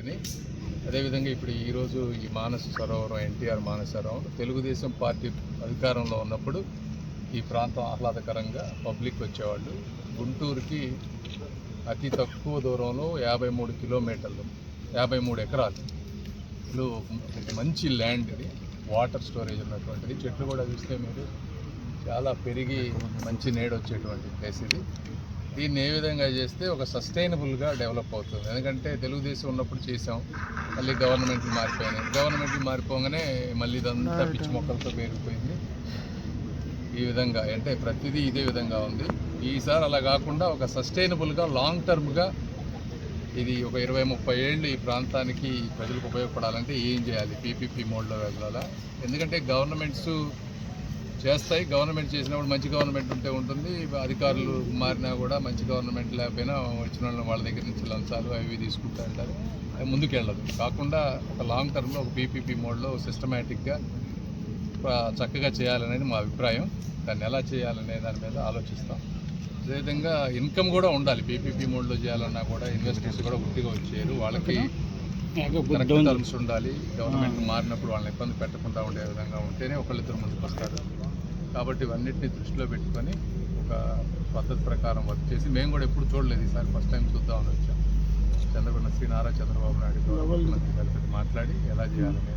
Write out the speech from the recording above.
పెట్టుకుని అదేవిధంగా ఇప్పుడు ఈరోజు ఈ మానస సరోవరం ఎన్టీఆర్ మానస సరోవరం తెలుగుదేశం పార్టీ అధికారంలో ఉన్నప్పుడు ఈ ప్రాంతం ఆహ్లాదకరంగా పబ్లిక్ వచ్చేవాళ్ళు. గుంటూరుకి అతి తక్కువ దూరంలో యాభై మూడు కిలోమీటర్లు యాభై మూడు ఎకరాలు. లో మంచి ల్యాండ్ ఇది. వాటర్ స్టోరేజ్ ఉన్నటువంటిది. చెట్లు కూడా చూస్తే మీరు చాలా పెరిగి మంచి నీడ వచ్చేటువంటి ప్లేస్ ఇది. దీన్ని ఏ విధంగా చేస్తే ఒక సస్టైనబుల్గా డెవలప్ అవుతుంది? ఎందుకంటే తెలుగుదేశం ఉన్నప్పుడు చేసాం మళ్ళీ గవర్నమెంట్లు మారిపోయినాయి. గవర్నమెంట్లు మారిపోగానే మళ్ళీ ఇదంతా పిచ్చి మొక్కలతో పెరిగిపోయింది ఈ విధంగా అంటే ప్రతిదీ ఇదే విధంగా ఉంది. ఈసారి అలా కాకుండా ఒక సస్టైనబుల్గా లాంగ్ టర్మ్గా ఇది ఒక ఇరవై ముప్పై ఏళ్ళు ఈ ప్రాంతానికి ప్రజలకు ఉపయోగపడాలంటే ఏం చేయాలి? పీపీపీ మోడ్లో వెళ్ళాలా? ఎందుకంటే గవర్నమెంట్స్ చేస్తాయి. గవర్నమెంట్ చేసినప్పుడు మంచి గవర్నమెంట్ ఉంటే ఉంటుంది. అధికారులు మారినా కూడా మంచి గవర్నమెంట్ లేకపోయినా వచ్చిన వాళ్ళ దగ్గర నుంచి లంచాలు అవి తీసుకుంటూ ఉంటారు. అది ముందుకు వెళ్ళదు కాకుండా ఒక లాంగ్ టర్మ్లో ఒక పీపీపీ మోడ్లో సిస్టమేటిక్గా చక్కగా చేయాలనేది మా అభిప్రాయం. దాన్ని ఎలా చేయాలనే దాని మీద ఆలోచిస్తాం. అదేవిధంగా ఇన్కమ్ కూడా ఉండాలి. పీపీపీ మోడ్లో చేయాలన్నా కూడా ఇన్వెస్టర్స్ కూడా ఉట్టిగా వచ్చారు వాళ్ళకి టర్మ్స్ ఉండాలి. గవర్నమెంట్ మారినప్పుడు వాళ్ళని ఇబ్బంది పెట్టకుండా ఉండే విధంగా ఉంటేనే ఒకళ్ళిద్దరు ముందుకు వస్తారు కాబట్టి ఇవన్నిటిని దృష్టిలో పెట్టుకొని ఒక పద్ధతి ప్రకారం వర్క్ చేసి మేము కూడా ఎప్పుడు చూడలేదు ఈసారి ఫస్ట్ టైం చూద్దామని వచ్చాం. చంద్రబాబు శ్రీ నారా చంద్రబాబు నాయుడు ముఖ్యమంత్రి గారితో మాట్లాడి ఎలా చేయాలనేది.